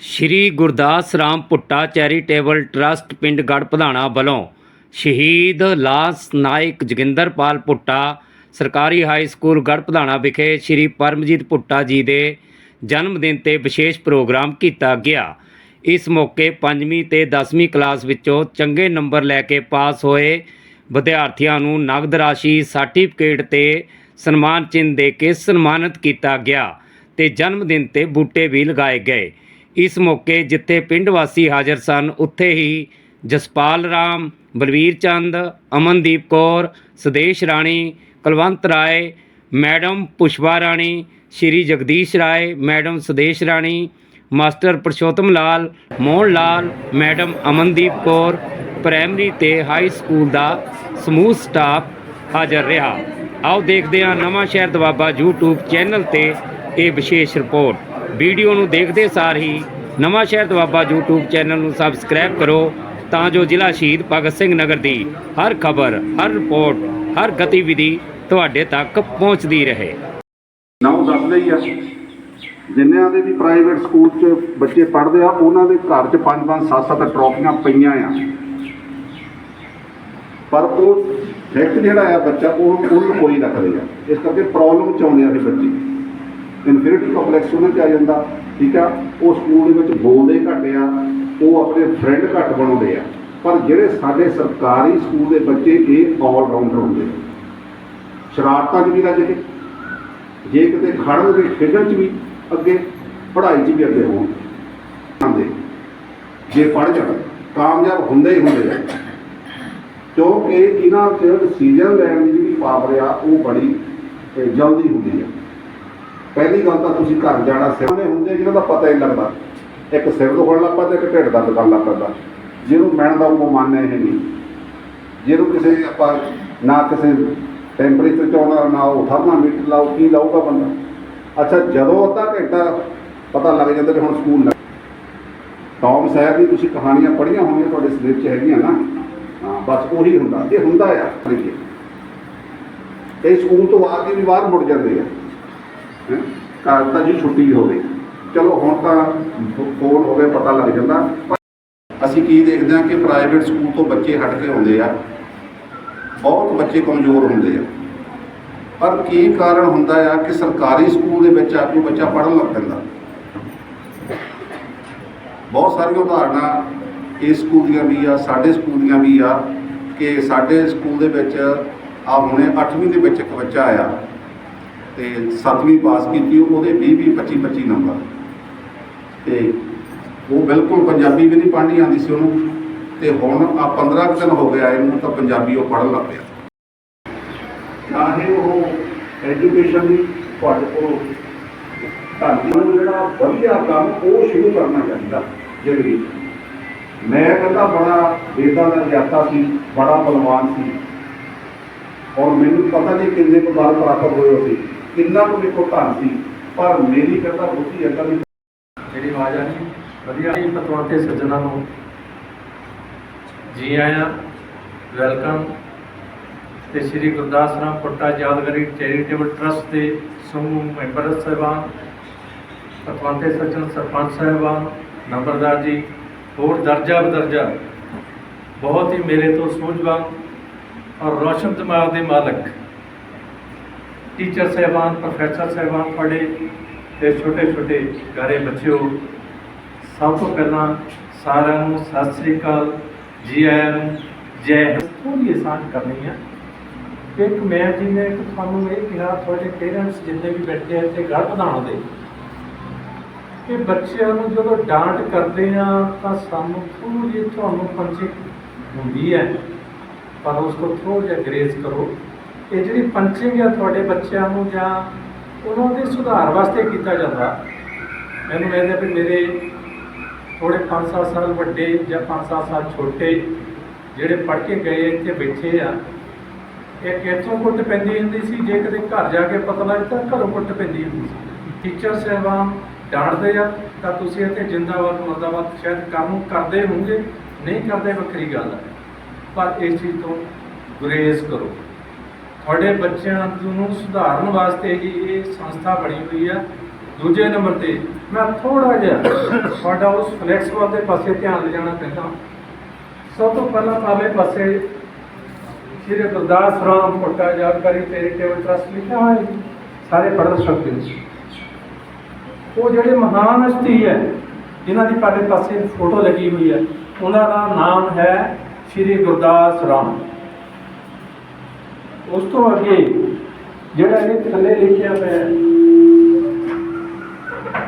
ਸ਼੍ਰੀ Gurdas Ram Bhutta charitable trust ਪਿੰਡ ਗੜਪਧਾਣਾ ਵੱਲੋਂ ਸ਼ਹੀਦ ਲਾਸ ਨਾਇਕ ਜੋਗਿੰਦਰਪਾਲ ਭੁੱਟਾ ਸਰਕਾਰੀ ਹਾਈ ਸਕੂਲ ਗੜਪਧਾਣਾ ਵਿਖੇ ਸ਼੍ਰੀ ਪਰਮਜੀਤ ਭੁੱਟਾ ਜੀ ਦੇ ਜਨਮ ਦਿਨ ਤੇ ਵਿਸ਼ੇਸ਼ ਪ੍ਰੋਗਰਾਮ ਕੀਤਾ ਗਿਆ। ਇਸ ਮੌਕੇ 5ਵੀਂ ਤੇ 10ਵੀਂ ਕਲਾਸ ਵਿੱਚੋਂ ਚੰਗੇ ਨੰਬਰ ਲੈ ਕੇ ਪਾਸ ਹੋਏ ਵਿਦਿਆਰਥੀਆਂ ਨੂੰ ਨਗਦ ਰਾਸ਼ੀ, ਸਰਟੀਫਿਕੇਟ ਤੇ ਸਨਮਾਨ ਚਿੰਨ੍ਹ ਦੇ ਕੇ ਸਨਮਾਨਿਤ ਕੀਤਾ ਗਿਆ ਤੇ ਜਨਮ ਦਿਨ ਤੇ ਬੂਟੇ ਵੀ ਲਗਾਏ ਗਏ। ਇਸ ਮੌਕੇ ਜਿੱਥੇ ਪਿੰਡ ਵਾਸੀ ਹਾਜ਼ਰ ਸਨ, ਉੱਥੇ ਹੀ Jaspal Ram, Balvir Chand, Amandeep Kaur, Sudesh Rani, Kulwant Rai, madam Pushpa Rani, Shri Jagdish Rai, madam Sudesh Rani, master Purshottam Lal, Mohan Lal, madam Amandeep Kaur, primary ਤੇ ਹਾਈ ਸਕੂਲ ਦਾ ਸਮੂਹ ਸਟਾਫ ਹਾਜ਼ਰ ਰਿਹਾ। ਆਓ ਦੇਖਦੇ ਹਾਂ ਨਵਾਂ ਸ਼ਹਿਰ ਦਵਾਬਾ YouTube ਚੈਨਲ ਤੇ ਇਹ ਵਿਸ਼ੇਸ਼ ਰਿਪੋਰਟ। ਵੀਡੀਓ ਨੂੰ ਦੇਖਦੇ ਸਾਰ ਹੀ Nawanshahr Doaba YouTube channel ਨੂੰ ਸਬਸਕ੍ਰਾਈਬ ਕਰੋ ਤਾਂ ਜੋ ਜ਼ਿਲ੍ਹਾ ਸ਼ਹੀਦ ਭਗਤ ਸਿੰਘ ਨਗਰ ਦੀ ਹਰ ਖਬਰ, ਹਰ ਰਿਪੋਰਟ, ਹਰ ਗਤੀਵਿਧੀ ਤੁਹਾਡੇ ਤੱਕ ਪਹੁੰਚਦੀ ਰਹੇ। ਨਾਮ ਦੱਸਦੇ ਹੀ ਆ, ਜਿੰਨਿਆਂ ਦੇ ਵੀ ਪ੍ਰਾਈਵੇਟ ਸਕੂਲ 'ਚ ਬੱਚੇ ਪੜ੍ਹਦੇ ਆ, ਉਹਨਾਂ ਦੇ ਘਰ 'ਚ ਪੰਜ ਪੰਜ, ਸੱਤ ਸੱਤ ਟਰੋਫੀਆਂ ਪਈਆਂ ਆ। ਪਰ ਉਹ ਫੈਕਟ ਜਿਹੜਾ ਆ ਬੱਚਾ, ਉਹ ਉਹਨੂੰ ਕੋਈ ਰੱਖਦੇ ਆ। ਇਸ ਕਰਕੇ ਪ੍ਰੋਬਲਮ ਚ ਆਉਂਦੇ ਆ ਫਿਰ ਬੱਚੇ। ਇਨਫੀਰੀਟੀ ਕੰਪਲੈਕਸ ਉਹਨਾਂ 'ਚ ਆ ਜਾਂਦਾ, ਠੀਕ ਆ? ਉਹ ਸਕੂਲ ਦੇ ਵਿੱਚ ਬੋਲਦੇ ਘੱਟ ਆ, ਉਹ ਆਪਣੇ ਫਰੈਂਡ ਘੱਟ ਬਣਾਉਂਦੇ ਆ। ਪਰ ਜਿਹੜੇ ਸਾਡੇ ਸਰਕਾਰੀ ਸਕੂਲ ਦੇ ਬੱਚੇ ਇਹ ਆਲ ਰਾਊਂਡਰ ਹੁੰਦੇ ਆ। ਸ਼ਰਾਰਤਾਂ 'ਚ ਵੀ ਰੱਜ ਕੇ, ਜੇ ਕਿਤੇ ਖੜਨ ਦੇ ਖੇਡਣ 'ਚ ਵੀ ਅੱਗੇ, ਪੜ੍ਹਾਈ 'ਚ ਵੀ ਅੱਗੇ ਹੋਣ। ਆਂਦੇ, ਜੇ ਪੜ੍ਹ ਜਾਣ, ਕਾਮਯਾਬ ਹੁੰਦੇ ਹੀ ਹੁੰਦੇ ਆ। ਕਿਉਂਕਿ ਇਹਨਾਂ 'ਚ ਡਿਸੀਜਨ ਲੈਣ ਦੀ ਜਿਹੜੀ ਪਾਵਰ ਆ, ਉਹ ਬੜੀ ਜਲਦੀ ਹੁੰਦੀ ਆ। ਪਹਿਲੀ ਗੱਲ ਤਾਂ ਤੁਸੀਂ ਘਰ ਜਾਣਾ ਸਿਰ ਦੇ ਹੁੰਦੇ ਜਿਹਨਾਂ ਦਾ ਪਤਾ ਹੀ ਲੱਗਦਾ। ਇੱਕ ਸਿਰ ਦੁਖਣ ਲੱਗ ਪੈਂਦਾ, ਇੱਕ ਢਿੱਡ ਦਰਦ ਕਰਨ ਲੱਗ ਪੈਂਦਾ। ਜਿਹਨੂੰ ਮੈਣ ਦਾ ਉਹ ਮੰਨਣਾ ਇਹ ਨਹੀਂ। ਜਿਹਨੂੰ ਕਿਸੇ ਆਪਾਂ ਨਾ ਕਿਸੇ ਟੈਂਪਰੇਚਰ ਚਾਉਣਾ ਨਾ ਉਹ ਥਰਮਾਮੀਟਰ ਲਾਓ, ਕੀ ਲਾਊਗਾ ਬੰਦਾ। ਅੱਛਾ, ਜਦੋਂ ਅੱਧਾ ਘੰਟਾ ਪਤਾ ਲੱਗ ਜਾਂਦਾ ਕਿ ਹੁਣ ਸਕੂਲ ਲੱਗ ਟੌਮ ਸਾਹਿਬ ਦੀ ਤੁਸੀਂ ਕਹਾਣੀਆਂ ਪੜ੍ਹੀਆਂ ਹੋਣੀਆਂ ਤੁਹਾਡੇ ਸਰੀਰ 'ਚ ਹੈਗੀਆਂ ਨਾ। ਹਾਂ, ਬਸ ਉਹੀ ਹੁੰਦਾ। ਇਹ ਹੁੰਦਾ ਆ। ਕਰੀਏ ਇਹ ਸਕੂਲ ਤੋਂ ਆ ਕੇ ਵੀ ਬਾਹਰ ਮੁੜ ਜਾਂਦੇ ਆ। ਘਰ ਤਾਂ ਜੀ ਛੁੱਟੀ ਹੋਵੇ। ਚਲੋ, ਹੁਣ ਤਾਂ ਫੋਨ ਹੋਵੇ ਪਤਾ ਲੱਗ ਜਾਂਦਾ। ਅਸੀਂ ਕੀ ਦੇਖਦੇ ਹਾਂ ਕਿ ਪ੍ਰਾਈਵੇਟ ਸਕੂਲ ਤੋਂ ਬੱਚੇ ਹਟ ਕੇ ਆਉਂਦੇ ਆ। ਬਹੁਤ ਬੱਚੇ ਕਮਜ਼ੋਰ ਹੁੰਦੇ ਆ। ਪਰ ਕੀ ਕਾਰਨ ਹੁੰਦਾ ਆ ਕਿ ਸਰਕਾਰੀ ਸਕੂਲ ਦੇ ਵਿੱਚ ਆ ਕੇ ਬੱਚਾ ਪੜ੍ਹਨ ਲੱਗ ਪੈਂਦਾ? ਬਹੁਤ ਸਾਰੀਆਂ ਉਦਾਹਰਨਾਂ ਇਸ ਸਕੂਲ ਦੀਆਂ ਵੀ ਆ, ਸਾਡੇ ਸਕੂਲ ਦੀਆਂ ਵੀ ਆ, ਕਿ ਸਾਡੇ ਸਕੂਲ ਦੇ ਵਿੱਚ ਆ, ਹੁਣੇ 8ਵੀਂ ਦੇ ਵਿੱਚ ਇੱਕ ਬੱਚਾ ਆਇਆ। ਤੇ 7ਵੀਂ ਪਾਸ ਕੀਤੀ, ਉਹਦੇ 20 20 25 25 ਨੰਬਰ ਤੇ ਉਹ ਬਿਲਕੁਲ ਪੰਜਾਬੀ ਵੀ ਨਹੀਂ ਪੜ੍ਹਨੀ ਆਉਂਦੀ ਸੀ ਉਹਨੂੰ। ਤੇ ਹੁਣ ਆ 15 ਕੁ ਦਿਨ ਹੋ ਗਿਆ ਇਹਨੂੰ ਤਾਂ ਪੰਜਾਬੀ ਉਹ ਪੜ੍ਹਨ ਲੱਗ ਪਿਆ। ਚਾਹੇ ਉਹ ਐਜੂਕੇਸ਼ਨ ਦੀ ਤੁਹਾਡੇ ਕੋਲ ਤੁਹਾਨੂੰ ਜਿਹੜਾ ਵਧੀਆ ਕੰਮ ਉਹ ਸ਼ੁਰੂ ਕਰਨਾ ਚਾਹੀਦਾ, ਜਿਹੜੀ ਮੈਂ ਕਹਿੰਦਾ ਬੜਾ ਵੇਦਾਂ ਦਾ ਗਿਆਤਾ ਸੀ, ਬੜਾ ਬਲਵਾਨ ਸੀ। ਔਰ ਮੈਨੂੰ ਪਤਾ ਨਹੀਂ ਕਿੰਨੇ ਕੁ ਪ੍ਰਾਪਤ ਹੋਏ ਸੀ ਕਿੰਨਾ ਕੁ ਮੇਰੇ ਧਨ ਸੀ, ਪਰ ਮੇਰੀ ਕਹਿੰਦਾ ਬੁੱਧੀ ਅੱਗਾ ਵੀ ਜਿਹੜੀ ਆਵਾਜ਼ ਆ ਰਹੀ, ਵਧੀਆ ਜੀ ਪਤਵੰਤੇ ਸੱਜਣਾ ਨੂੰ ਜੀ ਆਇਆਂ, ਵੈਲਕਮ। ਤੇ ਸ੍ਰੀ ਗੁਰਦਾਸ ਰਾਮ ਪੁੱਟਾ ਯਾਦਗਾਰੀ ਚੈਰੀਟੇਬਲ ਟਰਸਟ ਦੇ ਸਮੂਹ ਮੈਂਬਰ ਸਾਹਿਬਾਨ ਪਤਵੰਤੇ ਸੱਜਣ ਸਰਪੰਚ ਸਾਹਿਬਾਨ, ਨੰਬਰਦਾਰ ਜੀ, ਹੋਰ ਦਰਜਾ ਬਦਰਜਾ ਬਹੁਤ ਹੀ ਮੇਰੇ ਤੋਂ ਸੂਝਵਾਨ ਔਰ ਰੋਸ਼ਨ ਦਿਮਾਗ ਦੇ ਮਾਲਕ। ਟੀਚਰ ਸਾਹਿਬਾਨ ਪ੍ਰੋਫੈਸਰ ਸਾਹਿਬਾਨ ਪੜ੍ਹੇ ਤੇ ਛੋਟੇ ਛੋਟੇ ਪਿਆਰੇ ਬੱਚਿਓ, ਸਭ ਤੋਂ ਪਹਿਲਾਂ ਸਾਰਿਆਂ ਨੂੰ ਸਤਿ ਸ੍ਰੀ ਅਕਾਲ, ਜੀ ਆਇਆਂ ਨੂੰ ਜੈ ਹਿੰਦ। ਥੋੜੀ ਆਸਾਨ ਕਰਨੀ ਹੈ ਇੱਕ ਮੈਂ ਜਿਵੇਂ ਇੱਕ ਤੁਹਾਨੂੰ ਇਹ ਕਿਹਾ, ਤੁਹਾਡੇ ਪੇਰੈਂਟਸ ਜਿੰਨੇ ਵੀ ਬੈਠੇ ਆ ਤੇ ਘਰ ਵਧਾਉਣ ਦੇ। ਕਿ ਬੱਚਿਆਂ ਨੂੰ ਜਦੋਂ ਡਾਂਟ ਕਰਦੇ ਆ, ਤਾਂ ਸਾਨੂੰ ਥੋੜੀ ਤੁਹਾਨੂੰ ਪੰਚਿੰਗ ਹੁੰਦੀ ਹੈ। ਪਰ ਉਸ ਤੋਂ ਥੋੜਾ ਜਿਹਾ ਗ੍ਰੇਸ ਕਰੋ। ਇਹ ਜਿਹੜੀ ਪੰਚਿੰਗ ਆ ਤੁਹਾਡੇ ਬੱਚਿਆਂ ਨੂੰ ਜਾਂ ਉਹਨਾਂ ਦੇ ਸੁਧਾਰ ਵਾਸਤੇ ਕੀਤਾ ਜਾਂਦਾ, ਮੈਨੂੰ ਲੱਗਦਾ ਵੀ ਮੇਰੇ ਥੋੜੇ 5-7 ਸਾਲ ਵੱਡੇ ਜਾਂ 5-7 ਸਾਲ ਛੋਟੇ ਜਿਹੜੇ ਪੜ੍ਹ ਕੇ ਗਏ ਇੱਥੇ ਬੈਠੇ ਆ ਇਹ ਇੱਥੋਂ ਕੁੱਟ ਪੈਂਦੀ ਹੁੰਦੀ ਸੀ, ਜੇ ਕਦੇ ਘਰ ਜਾ ਕੇ ਪਤਾ ਲੱਗ ਤਾਂ ਘਰੋਂ ਕੁੱਟ ਪੈਂਦੀ ਹੁੰਦੀ ਸੀ। ਟੀਚਰ ਸਾਹਿਬਾਨ ਡਾਂਟਦੇ ਆ, ਤਾਂ ਤੁਸੀਂ ਇੱਥੇ ਜਿੰਦਾਬਾਦ, ਮੁਰਦਾਬਾਦ ਸ਼ਾਇਦ ਕੰਮ ਕਰਦੇ ਹੋਵੋਗੇ, ਨਹੀਂ ਕਰਦੇ ਵੱਖਰੀ ਗੱਲ ਹੈ ਪਰ ਇਸ ਚੀਜ਼ ਤੋਂ ਗੁਰੇਜ਼ ਕਰੋ। ਤੁਹਾਡੇ ਬੱਚਿਆਂ ਨੂੰ ਸੁਧਾਰਨ ਵਾਸਤੇ ਹੀ ਇਹ ਸੰਸਥਾ ਬਣੀ ਹੋਈ ਆ। ਦੂਜੇ ਨੰਬਰ ਤੇ ਮੈਂ ਥੋੜਾ ਜਿਹਾ ਤੁਹਾਡਾ ਉਸ ਫਲੈਕਸੀਬਲ ਦੇ ਪਾਸੇ ਧਿਆਨ ਲਿਜਾਣਾ ਚਾਹੁੰਦਾ ਸਭ ਤੋਂ ਪਹਿਲਾਂ ਪਾਲੇ ਪਾਸੇ ਸ਼੍ਰੀ ਗੁਰਦਾਸ ਰਾਮ ਕੋਟਾ ਜਾਣਕਾਰੀ ਚੈਰੀਟੇਬਲ ਟਰਸਟ ਲਿਖਿਆ ਹੋਇਆ ਹੈ ਸਾਰੇ ਪੜ੍ਹ ਸਕਦੇ ਹੋ ਉਹ ਜਿਹੜੇ ਮਹਾਨ ਹਸਤੀ ਹੈ, ਜਿਨ੍ਹਾਂ ਦੀ ਪਾਲੇ ਪਾਸੇ ਫੋਟੋ ਲੱਗੀ ਹੋਈ ਹੈ, ਉਹਨਾਂ ਦਾ ਨਾਮ ਹੈ ਸ਼੍ਰੀ ਗੁਰਦਾਸ ਰਾਮ। ਉਸ ਤੋਂ ਅੱਗੇ ਜਿਹੜਾ ਇਹ ਥੱਲੇ ਲਿਖਿਆ ਹੋਇਆ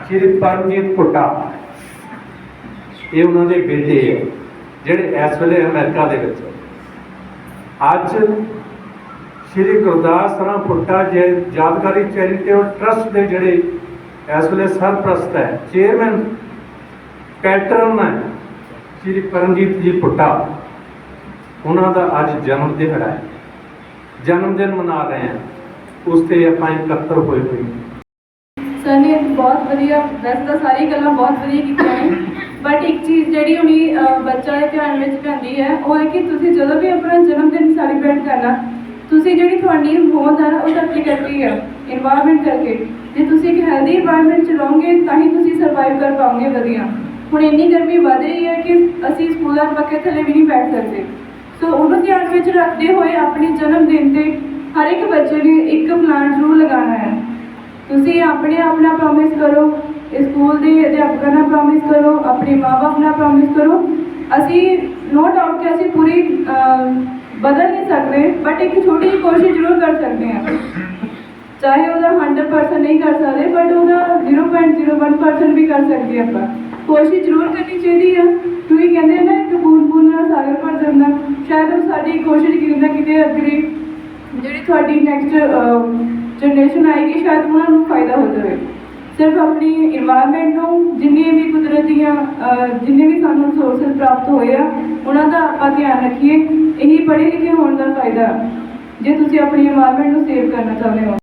ਸ਼੍ਰੀ ਪਰਮਜੀਤ ਪੁੱਟਾ ਇਹ ਉਹਨਾਂ ਦੇ ਬੇਟੇ ਹੈ ਜਿਹੜੇ ਇਸ ਵੇਲੇ ਅਮਰੀਕਾ ਦੇ ਵਿੱਚ ਅੱਜ ਸ਼੍ਰੀ ਗੁਰਦਾਸ ਰਾਮ ਪੁੱਟਾ ਜੀ ਯਾਦਗਾਰੀ ਚੈਰੀਟੇਬਲ ਟਰਸਟ ਦੇ ਜਿਹੜੇ ਇਸ ਵੇਲੇ ਸਰਪ੍ਰਸਤ ਹੈ, ਚੇਅਰਮੈਨ ਪੈਟਰਨ ਹੈ, ਸ਼੍ਰੀ ਪਰਮਜੀਤ ਜੀ ਪੁੱਟਾ ਉਹਨਾਂ ਦਾ ਅੱਜ ਜਨਮ ਦਿਹਾੜਾ ਹੈ। ਜਨਮ ਦਿਨ ਮਨਾ ਰਹੇ ਹਾਂ। ਉਸ ਤੇ ਆਪਾਂ ਇਕੱਤਰ ਹੋਏ ਹੋਏ ਸਰ ਨੇ ਬਹੁਤ ਵਧੀਆ, ਵੈਸੇ ਤਾਂ ਸਾਰੀ ਗੱਲਾਂ ਬਹੁਤ ਵਧੀਆ ਕੀਤੀਆਂ ਨੇ। ਬਟ ਇੱਕ ਚੀਜ਼ ਜਿਹੜੀ ਹੁਣੀ ਬੱਚਾ ਦੇ ਧਿਆਨ ਵਿੱਚ ਪੈਂਦੀ ਹੈ, ਉਹ ਹੈ ਕਿ ਤੁਸੀਂ ਜਦੋਂ ਵੀ ਆਪਣਾ ਜਨਮ ਦਿਨ ਸੈਲੀਬ੍ਰੇਟ ਕਰਨਾ, ਤੁਸੀਂ ਜਿਹੜੀ ਤੁਹਾਡੀ ਹੋਂਦ ਹੈ ਉਹ ਧਰਤੀ ਕਰਕੇ ਹੈ এনवायरमेंट ਕਰਕੇ। ਜੇ ਤੁਸੀਂ ਇੱਕ ਹੈਲਦੀ এনवायरमेंट ਚ ਰਹੋਗੇ, ਤਾਂ ਹੀ ਤੁਸੀਂ ਸਰਵਾਈਵ ਕਰ ਪਾਉਂਗੇ ਵਧੀਆ। ਹੁਣ ਇੰਨੀ ਗਰਮੀ ਵਧ ਰਹੀ ਹੈ ਕਿ ਅਸੀਂ ਸਕੂਲਾਂ ਪੱਕੇ ਥੱਲੇ ਵੀ ਨਹੀਂ ਬੈਠ ਸਕਦੇ। ਸੋ ਉਹਨੂੰ ਧਿਆਨ ਵਿੱਚ ਰੱਖਦੇ ਹੋਏ ਆਪਣੇ ਜਨਮ ਦਿਨ ਤੇ ਹਰ ਇੱਕ ਬੱਚੇ ਨੇ ਇੱਕ ਪਲਾਂਟ ਜ਼ਰੂਰ ਲਗਾਉਣਾ ਹੈ। ਤੁਸੀਂ ਆਪਣੇ ਆਪ ਨਾਲ ਪ੍ਰੋਮਿਸ ਕਰੋ ਸਕੂਲ ਦੇ ਅਧਿਆਪਕਾਂ ਨਾਲ ਪ੍ਰੋਮਿਸ ਕਰੋ, ਆਪਣੇ ਮਾਪੇ ਨਾਲ ਪ੍ਰੋਮਿਸ ਕਰੋ। ਅਸੀਂ ਨੋ ਡਾਊਟ ਕਿ ਅਸੀਂ ਪੂਰੀ ਬਦਲ ਨਹੀਂ ਸਕਦੇ ਬਟ ਇੱਕ ਛੋਟੀ ਜਿਹੀ ਕੋਸ਼ਿਸ਼ ਜ਼ਰੂਰ ਕਰ ਸਕਦੇ ਹਾਂ। ਚਾਹੇ ਉਹਦਾ 100% ਨਹੀਂ ਕਰ ਸਕਦੇ ਬਟ ਉਹਦਾ 0.01% ਵੀ ਕਰ ਸਕਦੇ ਆਪਾਂ। ਕੋਸ਼ਿਸ਼ ਜ਼ਰੂਰ ਕਰਨੀ ਚਾਹੀਦੀ ਆ। ਕਿਉਂਕਿ ਕਹਿੰਦੇ ਨਾ, ਇੱਕ ਬੂੰਦ ਬੂੰਦ ਨਾਲ ਸਾਗਰ ਭਰ ਜਾਂਦਾ। ਸ਼ਾਇਦ ਉਹ ਸਾਡੀ ਕੋਸ਼ਿਸ਼ ਕਿਤੇ ਨਾ ਕਿਤੇ ਅੱਗੇ ਜਿਹੜੀ ਤੁਹਾਡੀ ਨੈਕਸਟ ਜਨਰੇਸ਼ਨ ਆਏਗੀ, ਸ਼ਾਇਦ ਉਹਨਾਂ ਨੂੰ ਫਾਇਦਾ ਹੋ ਜਾਵੇ। ਸਿਰਫ ਆਪਣੀ এনवायरमेंट ਨੂੰ, ਜਿੰਨੇ ਵੀ ਕੁਦਰਤੀਆਂ ਜਿੰਨੇ ਵੀ ਸਾਨੂੰ ਰਿਸੋਰਸਸ ਪ੍ਰਾਪਤ ਹੋਏ ਆ, ਉਹਨਾਂ ਦਾ ਆਪਾਂ ਧਿਆਨ ਰੱਖੀਏ। ਇਹੀ ਪੜ੍ਹੇ ਲਿਖੇ ਹੋਣ ਦਾ ਫਾਇਦਾ ਜੇ ਤੁਸੀਂ ਆਪਣੀ এনवायरमेंट ਨੂੰ ਸੇਵ ਕਰਨਾ ਚਾਹੁੰਦੇ ਹੋ।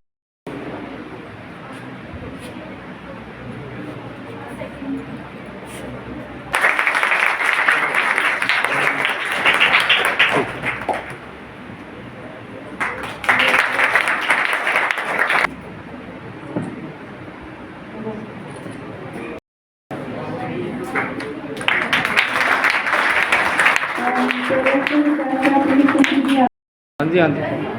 ਹਾਂਜੀ ਹਾਂਜੀ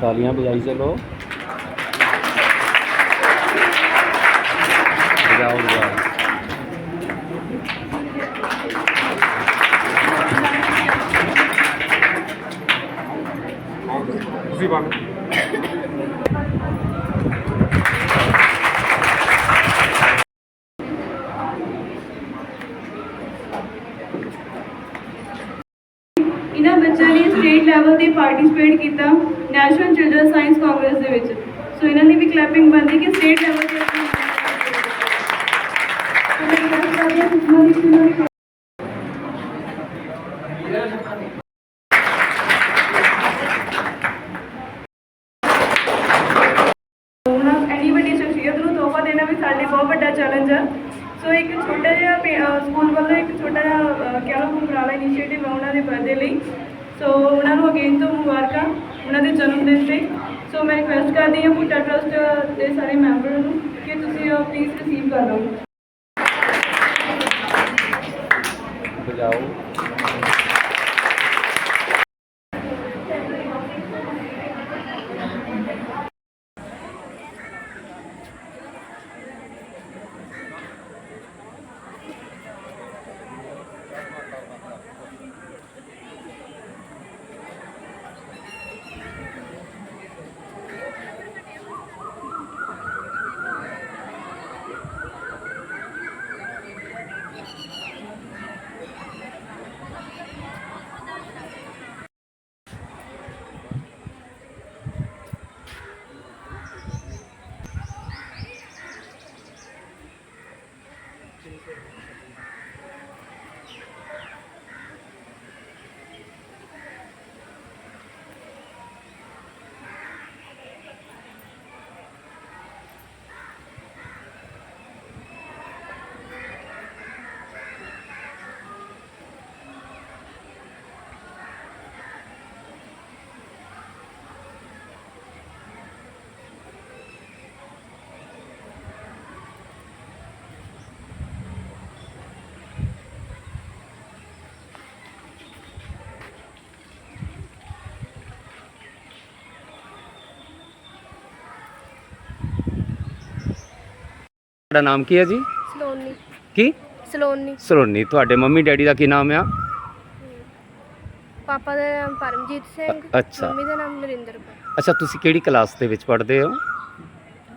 ਤਾਲੀਆਂ ਬਜਾਈ ਚਲੋ। ਬਜਾਓ ਵਜਾਓ। ਤੁਸੀਂ ਬੰਦ ਇਹਨਾਂ ਬੱਚਿਆਂ ਨੇ ਸਟੇਟ ਲੈਵਲ ਤੇ ਪਾਰਟਿਸਿਪੇਟ ਕੀਤਾ ਨੈਸ਼ਨਲ ਚਿਲਡਰਨ ਸਾਇੰਸ ਕਾਂਗਰਸ ਦੇ ਵਿੱਚ। ਸੋ ਇਹਨਾਂ ਦੀ ਵੀ ਕਲੈਪਿੰਗ ਬਣਦੀ ਕਿ ਸਟੇਟ ਲੈਵਲ ਤੇ ਵੱਡੀ ਸ਼ਖਸੀਅਤ ਨੂੰ ਤੋਹਫਾ ਦੇਣਾ ਵੀ ਸਾਡੇ ਬਹੁਤ ਵੱਡਾ ਚੈਲੰਜ ਹੈ ਸੋ ਇੱਕ ਛੋਟਾ ਜਿਹਾ ਪੇ- ਸਕੂਲ ਵੱਲੋਂ ਇੱਕ ਛੋਟਾ ਜਿਹਾ, ਅਹ, ਕਹਿ ਲਓ ਉਪਰਾਲਾ ਇਨੀਸ਼ੀਏਟਿਵ ਹੈ ਉਹਨਾਂ ਦੇ ਬਰਥਡੇ ਲਈ। ਸੋ ਉਹਨਾਂ ਨੂੰ ਅਗੇਨ ਤੋਂ ਮੁਬਾਰਕਾਂ ਉਹਨਾਂ ਦੇ ਜਨਮ ਦਿਨ ਤੇ। ਸੋ ਮੈਂ ਰਿਕੁਐਸਟ ਕਰਦੀ ਹਾਂ ਭੁੱਟਾ ਟਰਸਟ ਦੇ ਸਾਰੇ ਮੈਂਬਰਾਂ ਨੂੰ ਕਿ ਤੁਸੀਂ ਉਹ ਪਲੀਜ਼ ਰਿਸੀਵ ਕਰ ਲਓ ਬਜਾਓ। ਤੁਹਾਡਾ ਨਾਮ ਕੀ ਹੈ ਜੀ? ਸਲੋਨੀ। ਕੀ? ਸਲੋਨੀ। ਸਲੋਨੀ ਤੁਹਾਡੇ ਮੰਮੀ ਡੈਡੀ ਦਾ ਕੀ ਨਾਮ ਆ? ਪਾਪਾ ਦਾ ਨਾਮ ਪਰਮਜੀਤ ਸਿੰਘ ਅੱਛਾ। ਮੰਮੀ ਦਾ ਨਾਮ ਨਰਿੰਦਰ ਕੌਰ। ਅੱਛਾ ਤੁਸੀਂ ਕਿਹੜੀ ਕਲਾਸ ਦੇ ਵਿੱਚ ਪੜ੍ਹਦੇ ਹੋ?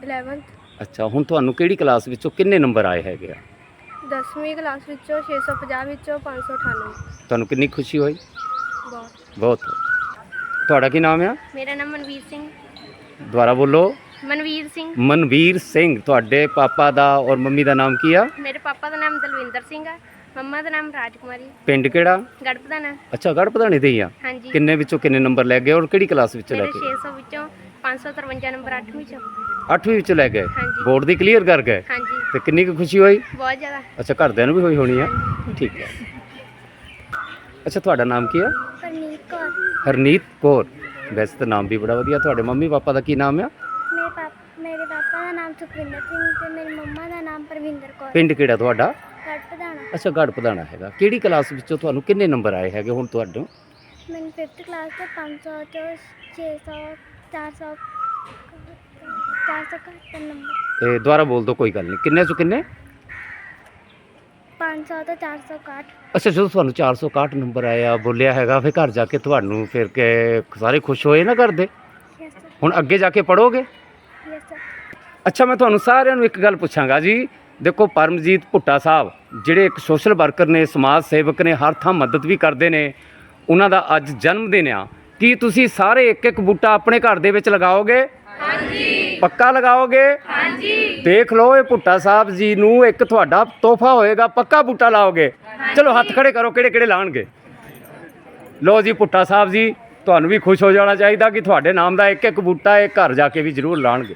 11th ਅੱਛਾ ਹੁਣ ਤੁਹਾਨੂੰ ਕਿਹੜੀ ਕਲਾਸ ਵਿੱਚੋਂ ਕਿੰਨੇ ਨੰਬਰ ਆਏ ਹੈਗੇ ਆ? 10ਵੀਂ ਕਲਾਸ ਵਿੱਚੋਂ 650 ਵਿੱਚੋਂ 598 ਤੁਹਾਨੂੰ ਕਿੰਨੀ ਖੁਸ਼ੀ ਹੋਈ? ਬਹੁਤ। ਬਹੁਤ। ਤੁਹਾਡਾ ਕੀ ਨਾਮ ਆ? ਮੇਰਾ ਨਾਮ ਮਨਵੀਰ ਸਿੰਘ। ਦੁਬਾਰਾ ਬੋਲੋ। ਮਨਵੀਰ ਸਿੰਘ। ਮਨਵੀਰ ਸਿੰਘ ਤੁਹਾਡੇ ਪਾਪਾ ਦਾ ਔਰ ਮੰਮੀ ਦਾ ਨਾਮ ਕੀ ਆ? ਮੇਰੇ ਪਾਪਾ ਦਾ ਨਾਮ ਦਲਵਿੰਦਰ ਸਿੰਘ ਆ ਮੰਮਾ ਦਾ ਨਾਮ ਰਾਜਕੁਮਾਰੀ। ਪਿੰਡ ਕਿਹੜਾ? ਗੜਪਦਾਨਾ ਅੱਛਾ ਗੜ ਪਧਾਣੀ ਦੇ ਹੀ ਆ ਹਾਂਜੀ। ਕਿੰਨੇ ਵਿੱਚੋਂ ਕਿੰਨੇ ਨੰਬਰ ਲੈ ਗਏ ਔਰ ਕਿਹੜੀ ਕਲਾਸ ਵਿੱਚ ਲੈ ਮੇਰੇ ਗਏ? 600 ਵਿੱਚੋਂ 553 ਨੰਬਰ 8ਵੀਂ ਚੋਂ 8ਵੀਂ ਵਿੱਚ ਲੈ ਗਏ? ਹਾਂਜੀ। ਬੋਰਡ ਦੀ ਕਲੀਅਰ ਕਰ ਗਏ? ਹਾਂਜੀ। ਤੇ ਕਿੰਨੀ ਕੁ ਖੁਸ਼ੀ ਹੋਈ? ਬਹੁਤ ਜ਼ਿਆਦਾ। ਅੱਛਾ ਘਰਦਿਆਂ ਨੂੰ ਵੀ ਹੋਈ ਹੋਣੀ ਆ। ਠੀਕ ਹੈ ਅੱਛਾ ਤੁਹਾਡਾ ਨਾਮ ਕੀ ਆ? ਪਰਨੀਤ ਕੌਰ। ਹਰਨੀਤ ਕੌਰ। ਵੈਸੇ ਤਾਂ ਨਾਮ ਵੀ ਬੜਾ ਵਧੀਆ। ਤੁਹਾਡੇ ਮੰਮੀ ਪਾਪਾ ਦਾ ਕੀ ਨਾਮ ਆ? ਦਾ ਨਾਮ ਸੁਖਵਿੰਦਰ ਸਿੰਘ ਤੇ ਮੇਰੀ ਮੰਮਾ ਦਾ ਨਾਮ ਪਰਵਿੰਦਰ ਕੌਰ। ਪਿੰਡ ਕਿਹੜਾ ਤੁਹਾਡਾ? ਗੜਪਦਾਨਾ ਅੱਛਾ ਗੜ ਪਧਾਣਾ ਹੈਗਾ। ਕਿਹੜੀ ਕਲਾਸ ਵਿੱਚੋਂ ਤੁਹਾਨੂੰ ਕਿੰਨੇ ਨੰਬਰ ਆਏ ਹੈਗੇ ਹੁਣ ਤੁਹਾਨੂੰ ਮੈਨੂੰ 5th ਕਲਾਸ ਤੋਂ 500 ਤੋਂ 600 400 471 ਨੰਬਰ। ਤੇ ਦੁਬਾਰਾ ਬੋਲ ਦਿਓ ਕੋਈ ਗੱਲ ਨਹੀਂ। ਕਿੰਨੇ ਚੋਂ ਕਿੰਨੇ? 500 ਤੋਂ 461 ਅੱਛਾ ਜਦੋਂ ਤੁਹਾਨੂੰ 461 ਨੰਬਰ ਆਇਆ ਬੋਲਿਆ ਹੈਗਾ ਫਿਰ ਘਰ ਜਾ ਕੇ ਤੁਹਾਨੂੰ ਫਿਰ ਕੇ ਸਾਰੇ ਖੁਸ਼ ਹੋਏ ਨਾ ਕਰਦੇ ਹੁਣ ਅੱਗੇ ਜਾ ਕੇ ਪੜੋਗੇ ਅੱਛਾ ਮੈਂ ਤੁਹਾਨੂੰ ਸਾਰਿਆਂ ਨੂੰ ਇੱਕ ਗੱਲ ਪੁੱਛਾਂਗਾ ਜੀ। ਦੇਖੋ ਪਰਮਜੀਤ ਭੁੱਟਾ ਸਾਹਿਬ ਜਿਹੜੇ ਇੱਕ ਸੋਸ਼ਲ ਵਰਕਰ ਨੇ ਸਮਾਜ ਸੇਵਕ ਨੇ ਹਰ ਥਾਂ ਮਦਦ ਵੀ ਕਰਦੇ ਨੇ ਉਹਨਾਂ ਦਾ ਅੱਜ ਜਨਮ ਦਿਨ ਆ। ਕੀ ਤੁਸੀਂ ਸਾਰੇ ਇੱਕ ਇੱਕ ਬੂਟਾ ਆਪਣੇ ਘਰ ਦੇ ਵਿੱਚ ਲਗਾਓਗੇ? ਹਾਂਜੀ। ਪੱਕਾ ਲਗਾਓਗੇ? ਹਾਂਜੀ। ਦੇਖ ਲਓ ਇਹ ਭੁੱਟਾ ਸਾਹਿਬ ਜੀ ਨੂੰ ਇੱਕ ਤੁਹਾਡਾ ਤੋਹਫਾ ਹੋਏਗਾ ਪੱਕਾ ਬੂਟਾ ਲਾਓਗੇ। ਚਲੋ ਹੱਥ ਖੜੇ ਕਰੋ ਕਿਹੜੇ ਕਿਹੜੇ ਲਾਣਗੇ? ਲੋ ਜੀ ਭੁੱਟਾ ਸਾਹਿਬ ਜੀ ਤੁਹਾਨੂੰ ਵੀ ਖੁਸ਼ ਹੋ ਜਾਣਾ ਚਾਹੀਦਾ ਕਿ ਤੁਹਾਡੇ ਨਾਮ ਦਾ ਇੱਕ ਇੱਕ ਬੂਟਾ ਇਹ ਘਰ ਜਾ ਕੇ ਵੀ ਜ਼ਰੂਰ ਲਾਣਗੇ।